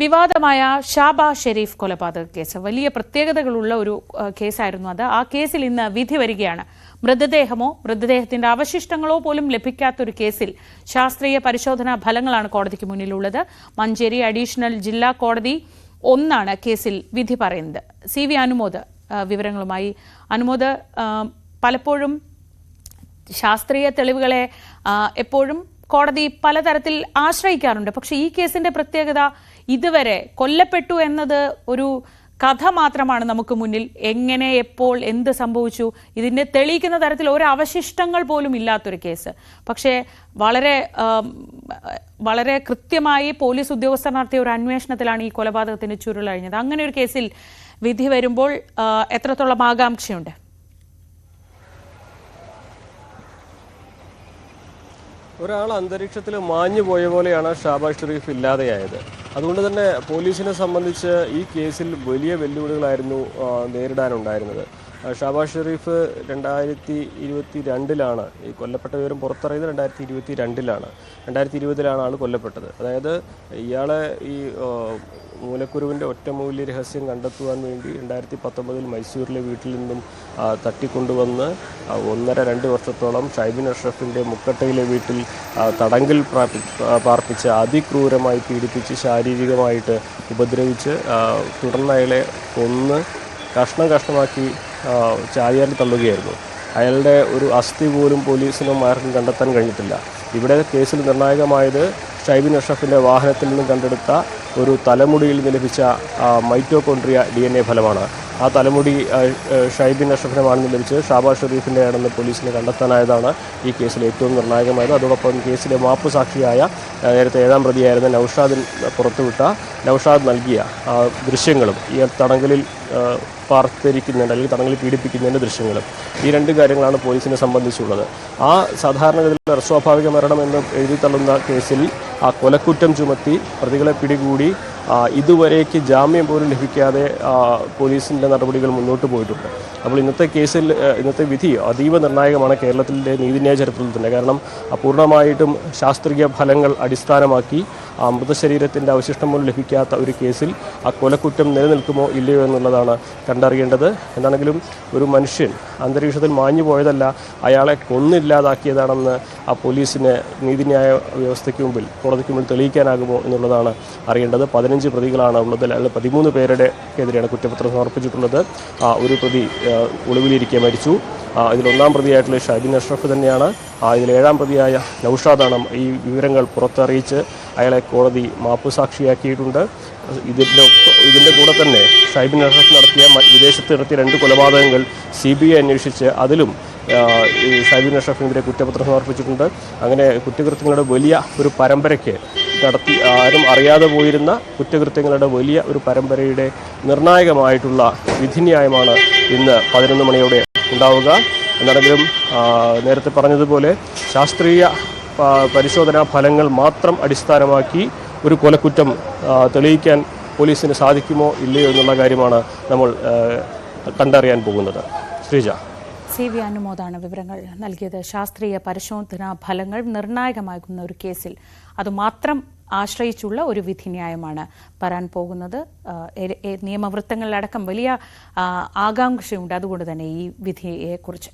വിവാദമായ ഷാബ ഷെരീഫ് കൊലപാതക കേസ്. വലിയ പ്രത്യേകതകളുള്ള ഒരു കേസായിരുന്നു അത്. ആ കേസിൽ ഇന്ന് വിധി വരികയാണ്. മൃതദേഹമോ മൃതദേഹത്തിന്റെ അവശിഷ്ടങ്ങളോ പോലും ലഭിക്കാത്തൊരു കേസിൽ ശാസ്ത്രീയ പരിശോധനാ ഫലങ്ങളാണ് കോടതിക്ക് മുന്നിലുള്ളത്. മഞ്ചേരി അഡീഷണൽ ജില്ലാ കോടതി ഒന്നാണ് കേസിൽ വിധി പറയുന്നത്. സി വി അനുമോദ് വിവരങ്ങളുമായി. അനുമോദ് പലപ്പോഴും ശാസ്ത്രീയ തെളിവുകളെ എപ്പോഴും കോടതി പലതരത്തിൽ ആശ്രയിക്കാറുണ്ട്. പക്ഷെ ഈ കേസിന്റെ പ്രത്യേകത ഇതുവരെ കൊല്ലപ്പെട്ടു എന്നത് ഒരു കഥ മാത്രമാണ് നമുക്ക് മുന്നിൽ. എങ്ങനെ എപ്പോൾ എന്ത് സംഭവിച്ചു? ഇതിനെ തെളിയിക്കുന്ന തരത്തിൽ ഒരു അവശിഷ്ടങ്ങൾ പോലും ഇല്ലാത്തൊരു കേസ്. പക്ഷേ വളരെ വളരെ കൃത്യമായി പോലീസ് ഉദ്യോഗസ്ഥർ നടത്തിയ ഒരു അന്വേഷണത്തിലാണ് ഈ കൊലപാതകത്തിന് ചുരുളഴിഞ്ഞത്. അങ്ങനെ ഒരു കേസിൽ വിധി വരുമ്പോൾ എത്രത്തോളം ആകാംക്ഷയുണ്ട്? ഒരാൾ അന്തരീക്ഷത്തിൽ മാഞ്ഞു പോയ പോലെയാണ് ഷാബാഷ് ഷെറീഫ് ഇല്ലാതെയായത്. അതുകൊണ്ട് തന്നെ പോലീസിനെ സംബന്ധിച്ച് ഈ കേസിൽ വലിയ വെല്ലുവിളികളായിരുന്നു നേരിടാനുണ്ടായിരുന്നത്. ഷാബാഷ് ഷെരീഫ് രണ്ടായിരത്തി ഇരുപത്തി രണ്ടിലാണ് ഈ കൊല്ലപ്പെട്ട വിവരം പുറത്തറിയുന്നത് രണ്ടായിരത്തി ഇരുപത്തി രണ്ടിലാണ് രണ്ടായിരത്തി ഇരുപതിലാണ് ആൾ കൊല്ലപ്പെട്ടത്. അതായത് ഇയാളെ ഈ മൂലക്കുരുവിന്റെ ഒറ്റമൂല്യ രഹസ്യം കണ്ടെത്തുവാൻ വേണ്ടി രണ്ടായിരത്തി പത്തൊമ്പതിൽ മൈസൂരിലെ വീട്ടിൽ നിന്നും തട്ടിക്കൊണ്ടുവന്ന് ഒന്നര രണ്ട് വർഷത്തോളം ഷൈബിൻ അഷ്റഫിന്റെ മുക്കട്ടയിലെ വീട്ടിൽ തടങ്കിൽ പാർപ്പിച്ച് അതിക്രൂരമായി പീഡിപ്പിച്ച് ശാരീരികമായിട്ട് ഉപദ്രവിച്ച് തുടർന്ന് അയാളെ കൊന്ന് കഷ്ണം കഷ്ണമാക്കി ആ, ചാരിയാറിൽ തള്ളുകയായിരുന്നു. അയാളുടെ ഒരു അസ്ഥി പോലും പോലീസിനും ആർക്കും കണ്ടെത്താൻ കഴിഞ്ഞിട്ടില്ല. ഇവിടെ കേസിൽ നിർണായകമായത് ഷൈബിൻ അഷ്റഫിന്റെ വാഹനത്തിൽ നിന്നും കണ്ടെടുത്ത ഒരു തലമുടിയിൽ നിന്ന് ലഭിച്ച മൈറ്റോകോൺട്രിയ ഡി എൻ എ ഫലമാണ്. ആ തലമുടി ഷൈബിൻ അഷ്റഫിനുമാണെന്ന് ലഭിച്ചത് ഷാബാസ് ഷെരീഫിന്റെ ആണെന്ന് പോലീസിന് കണ്ടെത്താനായതാണ് ഈ കേസിൽ ഏറ്റവും നിർണായകമായത്. അതോടൊപ്പം കേസിലെ മാപ്പ് സാക്ഷിയായ നേരത്തെ ഏഴാം പ്രതിയായിരുന്ന നൌഷാദിൻ പുറത്തുവിട്ട നൌഷാദ് നൽകിയ ആ, ദൃശ്യങ്ങളും ഈ തടങ്കലിൽ പാർത്തിരിക്കുന്നുണ്ട് അല്ലെങ്കിൽ തടങ്കലിൽ പീഡിപ്പിക്കുന്നതിന്റെ ദൃശ്യങ്ങളും ഈ രണ്ട് കാര്യങ്ങളാണ് പോലീസിനെ സംബന്ധിച്ചുള്ളത്. ആ സാധാരണഗതിയിൽ അസ്വാഭാവിക മരണം എന്ന് എഴുതി തള്ളുന്ന കേസിൽ ആ കൊലക്കുറ്റം ചുമത്തി പ്രതികളെ പിടികൂടി ഇതുവരേക്ക് ജാമ്യം പോലും ലഭിക്കാതെ പോലീസിന്റെ നടപടികൾ മുന്നോട്ട് പോയിട്ടുണ്ട്. അപ്പോൾ ഇന്നത്തെ കേസിൽ ഇന്നത്തെ വിധി അതീവ നിർണായകമാണ് കേരളത്തിന്റെ നീതിന്യായ ചരിത്രത്തിൽ തന്നെ. കാരണം പൂർണമായിട്ടും ശാസ്ത്രീയ ഫലങ്ങൾ അടിസ്ഥാനമാക്കി ആ മൃതശരീരത്തിന്റെ അവശിഷ്ടം പോലും ലഭിക്കാത്ത ഒരു കേസിൽ ആ കൊലക്കുറ്റം നിലനിൽക്കുമോ ഇല്ലയോ എന്നുള്ളതാണ് കണ്ടറിയേണ്ടത്. എന്താണെങ്കിലും ഒരു മനുഷ്യൻ അന്തരീക്ഷത്തിൽ മാഞ്ഞു പോയതല്ല അയാളെ കൊന്നില്ലാതാക്കിയതാണെന്ന് ആ പോലീസിന് നീതിന്യായ വ്യവസ്ഥയ്ക്ക് മുമ്പിൽ കോടതിക്ക് മുമ്പിൽ തെളിയിക്കാനാകുമോ എന്നുള്ളതാണ് അറിയേണ്ടത്. പതിനഞ്ച് പ്രതികളാണ് ഉള്ളത്. അല്ലെങ്കിൽ പതിമൂന്ന് പേരുടെ എതിരെയാണ് കുറ്റപത്രം സമർപ്പിച്ചിട്ടുള്ളത്. ഒരു പ്രതി ഒളിവിലിരിക്കെ മരിച്ചു. ഇതിൽ ഒന്നാം പ്രതിയായിട്ടുള്ള ഷാബിൻ അഷ്റഫ് തന്നെയാണ്. ഇതിൽ ഏഴാം പ്രതിയായ നൌഷാദാണ് ഈ വിവരങ്ങൾ പുറത്തറിയിച്ച് അയാളെ കോടതി മാപ്പ് മാപ്പുസാക്ഷിയാക്കിയിട്ടുണ്ട്. ഇതിന്റെ ഇതിന്റെ കൂടെ തന്നെ ഷൈബിൻ അഷ്റഫ് നടത്തിയ വിദേശത്ത് നടത്തിയ രണ്ട് കൊലപാതകങ്ങൾ സി ബി ഐ അന്വേഷിച്ച് അതിലും ഷൈബിൻ അഷ്റഫിനെതിരെ കുറ്റപത്രം സമർപ്പിച്ചിട്ടുണ്ട്. അങ്ങനെ കുറ്റകൃത്യങ്ങളുടെ വലിയ ഒരു പരമ്പരയ്ക്ക് നടത്തി ആരും അറിയാതെ പോയിരുന്ന കുറ്റകൃത്യങ്ങളുടെ വലിയ ഒരു പരമ്പരയുടെ നിർണായകമായിട്ടുള്ള വിധിന്യായമാണ് ഇന്ന് പതിനൊന്ന് മണിയോടെ ഉണ്ടാവുക. എന്നാണെങ്കിലും നേരത്തെ പറഞ്ഞതുപോലെ ശാസ്ത്രീയ പരിശോധനാ ഫലങ്ങൾ മാത്രം അടിസ്ഥാനമാക്കി ഒരു കൊലക്കുറ്റം തെളിയിക്കാൻ പോലീസിന് സാധിക്കുമോ ഇല്ലയോ എന്നുള്ള കാര്യമാണ് നമ്മൾ കണ്ടറിയാൻ പോകുന്നത്. ശ്രീജ. സി വി അനുമോദാണ് വിവരങ്ങൾ നൽകിയത്. ശാസ്ത്രീയ പരിശോധനാ ഫലങ്ങൾ നിർണായകമാകുന്ന ഒരു കേസിൽ അതുമാത്രം ആശ്രയിച്ചുള്ള ഒരു വിധിന്യായമാണ് വരാൻ പോകുന്നത്. നിയമവൃത്തങ്ങളിലടക്കം വലിയ ആകാംക്ഷയുണ്ട്. അതുകൊണ്ട് തന്നെ ഈ വിധിയെക്കുറിച്ച്